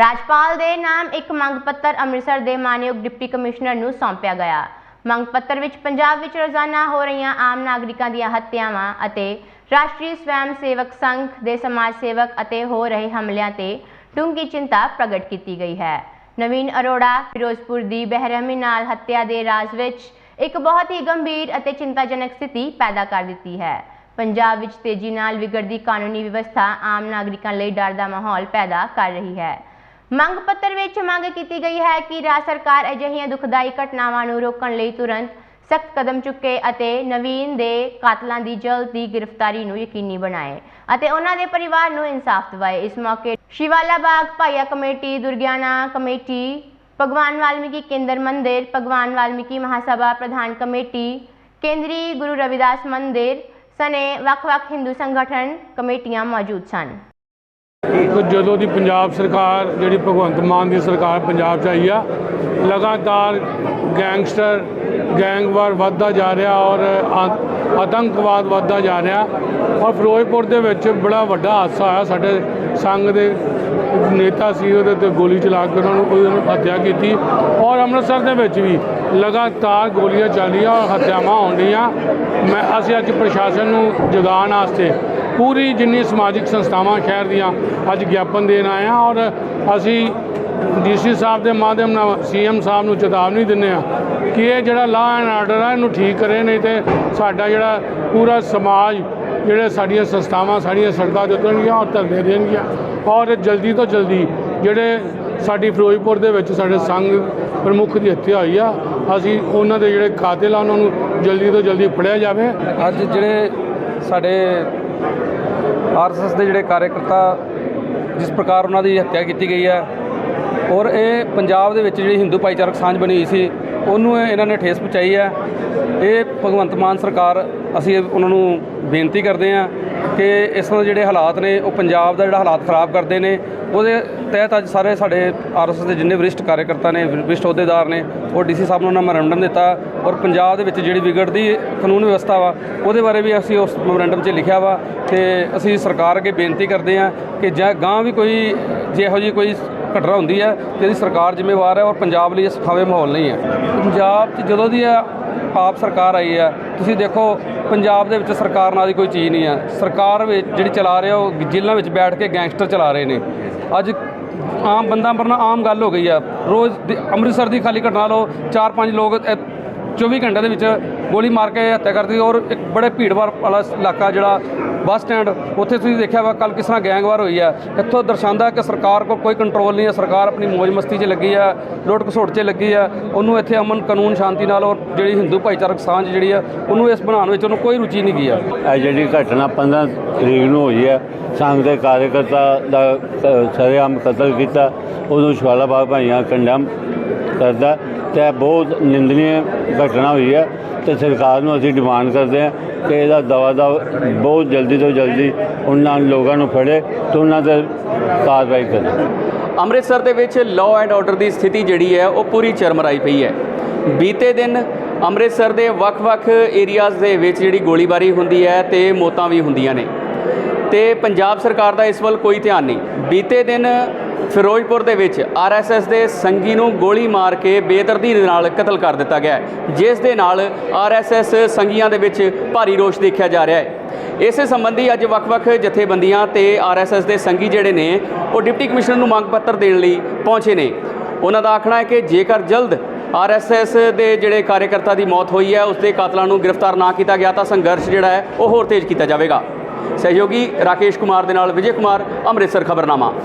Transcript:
ਰਾਜਪਾਲ ਦੇ ਨਾਮ ਇੱਕ ਮੰਗ ਪੱਤਰ ਅੰਮ੍ਰਿਤਸਰ ਦੇ ਮਾਨਯੋਗ ਡਿਪਟੀ ਕਮਿਸ਼ਨਰ ਨੂੰ ਸੌਂਪਿਆ ਗਿਆ। ਮੰਗ ਪੱਤਰ ਵਿੱਚ ਪੰਜਾਬ ਵਿੱਚ ਰੋਜ਼ਾਨਾ ਹੋ ਰਹੀਆਂ ਆਮ ਨਾਗਰਿਕਾਂ ਦੀਆਂ ਹੱਤਿਆਵਾਂ ਅਤੇ ਰਾਸ਼ਟਰੀ ਸਵੈਮ ਸੇਵਕ ਸੰਘ ਦੇ ਸਮਾਜ ਸੇਵਕ ਅਤੇ ਹੋ ਰਹੇ ਹਮਲਿਆਂ ਤੇ ਡੂੰਘੀ ਚਿੰਤਾ ਪ੍ਰਗਟ ਕੀਤੀ ਗਈ ਹੈ। ਨਵੀਨ ਅਰੋੜਾ, ਫਿਰੋਜ਼ਪੁਰ ਦੀ ਬਹਿਰਮੀ ਨਾਲ ਹੱਤਿਆ ਦੇ ਰਾਜ ਵਿੱਚ ਇੱਕ ਬਹੁਤ ਹੀ ਗੰਭੀਰ ਅਤੇ ਚਿੰਤਾਜਨਕ ਸਥਿਤੀ ਪੈਦਾ ਕਰ ਦਿੱਤੀ ਹੈ। ਪੰਜਾਬ ਵਿੱਚ ਤੇਜ਼ੀ ਨਾਲ ਵਿਗੜਦੀ ਕਾਨੂੰਨੀ ਵਿਵਸਥਾ ਆਮ ਨਾਗਰਿਕਾਂ ਲਈ ਡਰ ਦਾ ਮਾਹੌਲ ਪੈਦਾ ਕਰ ਰਹੀ ਹੈ। ਮੰਗ ਪੱਤਰ ਵਿੱਚ ਮੰਗ ਕੀਤੀ ਗਈ ਹੈ ਕਿ ਰਾਜ ਸਰਕਾਰ ਅਜਿਹੀਆਂ ਦੁਖਦਾਈ ਘਟਨਾਵਾਂ ਨੂੰ ਰੋਕਣ ਲਈ ਤੁਰੰਤ ਸਖਤ ਕਦਮ ਚੁੱਕੇ ਅਤੇ ਨਵੀਨ ਦੇ ਕਾਤਲਾਂ ਦੀ ਜਲਦ ਦੀ ਗ੍ਰਿਫਤਾਰੀ ਨੂੰ ਯਕੀਨੀ ਬਣਾਏ ਅਤੇ ਉਹਨਾਂ ਦੇ ਪਰਿਵਾਰ ਨੂੰ ਇਨਸਾਫ ਦਿਵਾਏ। ਇਸ ਮੌਕੇ ਸ਼ਿਵਾਲਾ ਬਾਗ ਭਾਈਆ ਕਮੇਟੀ ਦੁਰਗਿਆਨਾ ਕਮੇਟੀ, ਭਗਵਾਨ ਵਾਲਮੀਕੀ ਕੇਂਦਰ ਮੰਦਿਰ, ਭਗਵਾਨ ਵਾਲਮੀਕੀ ਮਹਾਸਭਾ ਪ੍ਰਧਾਨ ਕਮੇਟੀ, ਕੇਂਦਰੀ ਗੁਰੂ ਰਵਿਦਾਸ ਮੰਦਿਰ ਸਨੇ ਵੱਖ-ਵੱਖ ਹਿੰਦੂ ਸੰਗਠਨ ਕਮੇਟੀਆਂ ਮੌਜੂਦ ਸਨ। ਜਦੋਂ ਦੀ ਪੰਜਾਬ ਸਰਕਾਰ, ਜਿਹੜੀ ਭਗਵੰਤ ਮਾਨ ਦੀ ਸਰਕਾਰ ਪੰਜਾਬ 'ਚ ਆਈ ਆ, ਲਗਾਤਾਰ ਗੈਂਗਸਟਰ, ਗੈਂਗਵਾਰ ਵੱਧਦਾ ਜਾ ਰਿਹਾ ਔਰ ਆਤੰਕਵਾਦ ਵੱਧਦਾ ਜਾ ਰਿਹਾ ਔਰ ਫਿਰੋਜ਼ਪੁਰ ਦੇ ਵਿੱਚ ਬੜਾ ਵੱਡਾ ਹਾਦਸਾ ਆਇਆ ਸਾਡੇ ਸੰਘ ਦੇ ਨੇਤਾ ਸੀ, ਉਹਦੇ ਤੇ ਗੋਲੀ ਚਲਾ ਕੇ ਉਹਨਾਂ ਨੂੰ ਉਹਨਾਂ ਹੱਤਿਆ ਕੀਤੀ ਔਰ ਅੰਮ੍ਰਿਤਸਰ ਦੇ ਵਿੱਚ ਵੀ ਲਗਾਤਾਰ ਗੋਲੀਆਂ ਚੱਲੀਆਂ ਔਰ ਹੱਤਿਆਵਾਂ ਹੋਣ ਡੀਆਂ ਮੈਂ, ਅਸੀਂ ਅੱਜ ਪ੍ਰਸ਼ਾਸਨ ਨੂੰ ਜਗਾਉਣ ਵਾਸਤੇ ਪੂਰੀ ਜਿੰਨੀ ਸਮਾਜਿਕ ਸੰਸਥਾਵਾਂ ਸ਼ਹਿਰ ਦੀਆਂ ਅੱਜ ਗਿਆਪਨ ਦੇਣ ਆਏ ਹਾਂ ਔਰ ਅਸੀਂ ਡੀਸੀ ਸਾਹਿਬ ਦੇ ਮਾਧਿਅਮ ਨਾਲ ਸੀਐਮ ਸਾਹਿਬ ਨੂੰ ਚੇਤਾਵਨੀ ਦਿੰਦੇ ਆ ਕਿ ਇਹ ਜਿਹੜਾ ਲਾਅ ਐਂਡ ਆਰਡਰ ਆ, ਇਹਨੂੰ ਠੀਕ ਕਰੇ, ਨਹੀਂ ਤੇ ਸਾਡਾ ਜਿਹੜਾ ਪੂਰਾ ਸਮਾਜ, ਜਿਹੜੇ ਸਾਡੀਆਂ ਸੰਸਥਾਵਾਂ, ਸਾਡੀਆਂ ਸੜਕਾਂ ਦੇ ਉਤਰਨਗੀਆਂ ਔਰ ਧਰਨੇ ਦੇਣਗੀਆਂ। ਔਰ ਜਲਦੀ ਤੋਂ ਜਲਦੀ ਜਿਹੜੇ ਸਾਡੀ ਫਿਰੋਜ਼ਪੁਰ ਦੇ ਵਿੱਚ ਸਾਡੇ ਸੰਘ ਪ੍ਰਮੁੱਖ ਦੀ ਹੱਤਿਆ ਹੋਈ ਆ, ਅਸੀਂ ਉਹਨਾਂ ਦੇ ਜਿਹੜੇ ਕਾਤਿਲ ਆ ਉਹਨਾਂ ਨੂੰ ਜਲਦੀ ਤੋਂ ਜਲਦੀ ਫੜਿਆ ਜਾਵੇ। ਅੱਜ ਜਿਹੜੇ ਸਾਡੇ ਆਰਐਸਐਸ ਦੇ ਜਿਹੜੇ ਕਾਰਜਕਰਤਾ ਜਿਸ ਪ੍ਰਕਾਰ ਉਹਨਾਂ ਦੀ ਹੱਤਿਆ ਕੀਤੀ ਗਈ ਹੈ ਔਰ ਇਹ ਪੰਜਾਬ ਦੇ ਵਿੱਚ ਜਿਹੜੀ ਹਿੰਦੂ ਭਾਈਚਾਰਕ ਸਾਂਝ ਬਣੀ ਹੋਈ ਸੀ, ਉਹਨੂੰ ਇਹਨਾਂ ਨੇ ਠੇਸ ਪਹੁੰਚਾਈ ਹੈ। ਇਹ ਭਗਵੰਤ ਮਾਨ ਸਰਕਾਰ, ਅਸੀਂ ਉਹਨਾਂ ਨੂੰ ਬੇਨਤੀ ਕਰਦੇ ਹਾਂ ਕਿ ਇਸ ਤਰ੍ਹਾਂ ਦੇ ਜਿਹੜੇ ਹਾਲਾਤ ਨੇ, ਉਹ ਪੰਜਾਬ ਦਾ ਜਿਹੜਾ ਹਾਲਾਤ ਖਰਾਬ ਕਰਦੇ ਨੇ ਉਹਦੇ ਤਹਿਤ ਅੱਜ ਸਾਰੇ ਸਾਡੇ ਆਰਐਸਐਸ ਦੇ ਜਿੰਨੇ ਵਰਿਸ਼ਟ ਕਾਰਜਕਰਤਾ ਨੇ, ਵਰਿਸ਼ਟ ਅਹੁਦੇਦਾਰ ਨੇ, ਉਹ ਡੀਸੀ ਸਾਹਿਬ ਨੂੰ ਉਹਨਾਂ ਮੈਮੋਰੰਡਮ ਦਿੱਤਾ ਔਰ ਪੰਜਾਬ ਦੇ ਵਿੱਚ ਜਿਹੜੀ ਵਿਗੜਦੀ ਕਾਨੂੰਨ ਵਿਵਸਥਾ ਵਾ, ਉਹਦੇ ਬਾਰੇ ਵੀ ਅਸੀਂ ਉਸ ਮੈਮੋਰੰਡਮ 'ਚ ਲਿਖਿਆ ਵਾ ਤੇ ਅਸੀਂ ਸਰਕਾਰ ਅੱਗੇ ਬੇਨਤੀ ਕਰਦੇ ਹਾਂ ਕਿ ਜਾਂ ਗਾਂ ਵੀ ਕੋਈ ਜੇ ਇਹੋ ਜਿਹੀ ਕੋਈ ਘਟਨਾ ਹੁੰਦੀ ਹੈ ਤੇ ਇਹਦੀ ਸਰਕਾਰ ਜ਼ਿੰਮੇਵਾਰ ਹੈ ਔਰ ਪੰਜਾਬ ਲਈ ਇਹ ਸੁਖਾਵੇਂ ਮਾਹੌਲ ਨਹੀਂ ਹੈ। ਪੰਜਾਬ 'ਚ ਜਦੋਂ ਦੀ ਆ ਆਪ ਸਰਕਾਰ ਆਈ ਹੈ, ਤੁਸੀਂ ਦੇਖੋ ਪੰਜਾਬ ਦੇ ਵਿੱਚ ਸਰਕਾਰ ਨਾਲ ਦੀ ਕੋਈ ਚੀਜ਼ ਨਹੀਂ ਹੈ। ਸਰਕਾਰ ਵਿੱਚ ਜਿਹੜੀ ਚਲਾ ਰਹੇ ਆ ਉਹ ਜੇਲ੍ਹਾਂ ਵਿੱਚ ਬੈਠ ਕੇ ਗੈਂਗਸਟਰ ਚਲਾ ਰਹੇ ਨੇ। ਅੱਜ ਆਮ ਬੰਦਾ ਮਰਨਾ ਆਮ ਗੱਲ ਹੋ ਗਈ ਆ। ਰੋਜ਼ ਦੀ- ਅੰਮ੍ਰਿਤਸਰ ਦੀ ਖਾਲੀ ਘਟਨਾ ਲਓ, ਚਾਰ ਪੰਜ ਲੋਕ ਇਹ 24 ਘੰਟੇ ਦੇ ਵਿੱਚ ਗੋਲੀ ਮਾਰ ਕੇ ਹੱਤਿਆ ਕਰਦੀ ਔਰ ਇੱਕ ਬੜੇ ਭੀੜਵਾਰ ਵਾਲਾ ਇਲਾਕਾ ਜਿਹੜਾ ਬੱਸ ਸਟੈਂਡ, ਉੱਥੇ ਤੁਸੀਂ ਦੇਖਿਆ ਵਾ ਕੱਲ ਕਿਸ ਤਰ੍ਹਾਂ ਗੈਂਗਵਾਰ ਹੋਈ ਆ। ਇੱਥੋਂ ਦਰਸਾਉਂਦਾ ਕਿ ਸਰਕਾਰ ਕੋਲ ਕੋਈ ਕੰਟਰੋਲ ਨਹੀਂ ਹੈ ਸਰਕਾਰ ਆਪਣੀ ਮौज ਮਸਤੀ 'ਚ ਲੱਗੀ ਆ, ਲੁੱਟ ਘਸੋਟ 'ਚ ਲੱਗੀ ਆ। ਉਹਨੂੰ ਇੱਥੇ ਅਮਨ ਕਾਨੂੰਨ ਸ਼ਾਂਤੀ ਨਾਲ ਔਰ ਜਿਹੜੀ ਹਿੰਦੂ ਭਾਈਚਾਰਕ ਸਾਂਝ ਜਿਹੜੀ ਆ, ਉਹਨੂੰ ਇਸ ਬਣਾਉਣ ਵਿੱਚ ਉਹਨੂੰ ਕੋਈ ਰੁਚੀ ਨਹੀਂ ਗਈ ਆ। ਇਹ ਜਿਹੜੀ ਘਟਨਾ 15 ਤਰੀਕ ਨੂੰ ਹੋਈ ਹੈ ਸੰਘ ਦੇ ਕਾਰਜਕਰਤਾ ਦਾ ਕ- ਸਰੇਆਮ ਕਤਲ ਕੀਤਾ, ਉਹਨੂੰ ਸ਼ਵਾਲਾ ਬਾਗ ਭਾਈਆਂ ਕੰਡਮ ਕਰਦਾ, ਤੇ ਇਹ ਬਹੁਤ ਨਿੰਦਨੀय ਘਟਨਾ ਹੋਈ ਹੈ ਤੇ ਸਰਕਾਰ ਨੂੰ ਅਸੀਂ ਡਿਮਾਂਡ ਕਰਦੇ ਹਾਂ ਕਿ ਇਹਦਾ ਦਵਾ ਦਾ ਬਹੁਤ ਜਲਦੀ ਤੋਂ ਜਲਦੀ ਉਹਨਾਂ ਲੋਕਾਂ ਨੂੰ ਫੜੇ ਤੇ ਉਹਨਾਂ ਤੇ ਕਾਰਵਾਈ ਕਰੇ। ਅੰਮ੍ਰਿਤਸਰ ਦੇ ਵਿੱਚ ਲਾਅ ਐਂਡ ਆਰਡਰ ਦੀ ਸਥਿਤੀ ਜਿਹੜੀ ਹੈ, ਉਹ ਪੂਰੀ ਚਰਮਰਾਈ ਪਈ ਹੈ। ਬੀਤੇ ਦਿਨ ਅੰਮ੍ਰਿਤਸਰ ਦੇ ਵੱਖ-ਵੱਖ ਏਰੀਆਜ਼ ਦੇ ਵਿੱਚ ਜਿਹੜੀ ਗੋਲੀਬਾਰੀ ਹੁੰਦੀ ਹੈ ਤੇ ਮੌਤਾਂ ਵੀ ਹੁੰਦੀਆਂ ਨੇ। ਤੇ ਪੰਜਾਬ ਸਰਕਾਰ ਦਾ ਇਸ ਵੱਲ ਕੋਈ ਧਿਆਨ ਨਹੀਂ। ਬੀਤੇ ਦਿਨ ਫਿਰੋਜ਼ਪੁਰ ਦੇ ਵਿੱਚ ਆਰਐਸਐਸ ਦੇ ਸੰਗੀ ਨੂੰ ਗੋਲੀ ਮਾਰ ਕੇ ਬੇਦਰਦੀ ਦੇ ਨਾਲ ਕਤਲ ਕਰ ਦਿੱਤਾ ਗਿਆ ਜਿਸ ਦੇ ਨਾਲ ਆਰਐਸਐਸ ਸੰਗੀਆਂ ਦੇ ਵਿੱਚ ਭਾਰੀ ਰੋਸ਼ ਦੇਖਿਆ ਜਾ ਰਿਹਾ ਹੈ। ਇਸੇ ਸੰਬੰਧੀ ਅੱਜ ਵੱਖ-ਵੱਖ ਜਥੇਬੰਦੀਆਂ ਤੇ ਆਰਐਸਐਸ ਦੇ ਸੰਗੀ ਜਿਹੜੇ ਨੇ, ਉਹ ਡਿਪਟੀ ਕਮਿਸ਼ਨਰ ਨੂੰ ਮੰਗ ਪੱਤਰ ਦੇਣ ਲਈ ਪਹੁੰਚੇ ਨੇ। ਉਹਨਾਂ ਦਾ ਆਖਣਾ ਹੈ ਕਿ ਜੇਕਰ ਜਲਦ ਆਰਐਸਐਸ ਦੇ ਜਿਹੜੇ ਕਾਰਜਕਰਤਾ ਦੀ ਮੌਤ ਹੋਈ ਹੈ, ਉਸ ਦੇ ਕਾਤਲਾਂ ਨੂੰ ਗ੍ਰਿਫਤਾਰ ਨਾ ਕੀਤਾ ਗਿਆ, ਤਾਂ ਸੰਘਰਸ਼ ਜਿਹੜਾ ਹੈ, ਉਹ ਹੋਰ ਤੇਜ਼ ਕੀਤਾ ਜਾਵੇਗਾ। ਸਹਿਯੋਗੀ ਰਾਕੇਸ਼ ਕੁਮਾਰ ਦੇ ਨਾਲ ਵਿਜੇ ਕੁਮਾਰ, ਅੰਮ੍ਰਿਤਸਰ ਖਬਰਨਾਮਾ।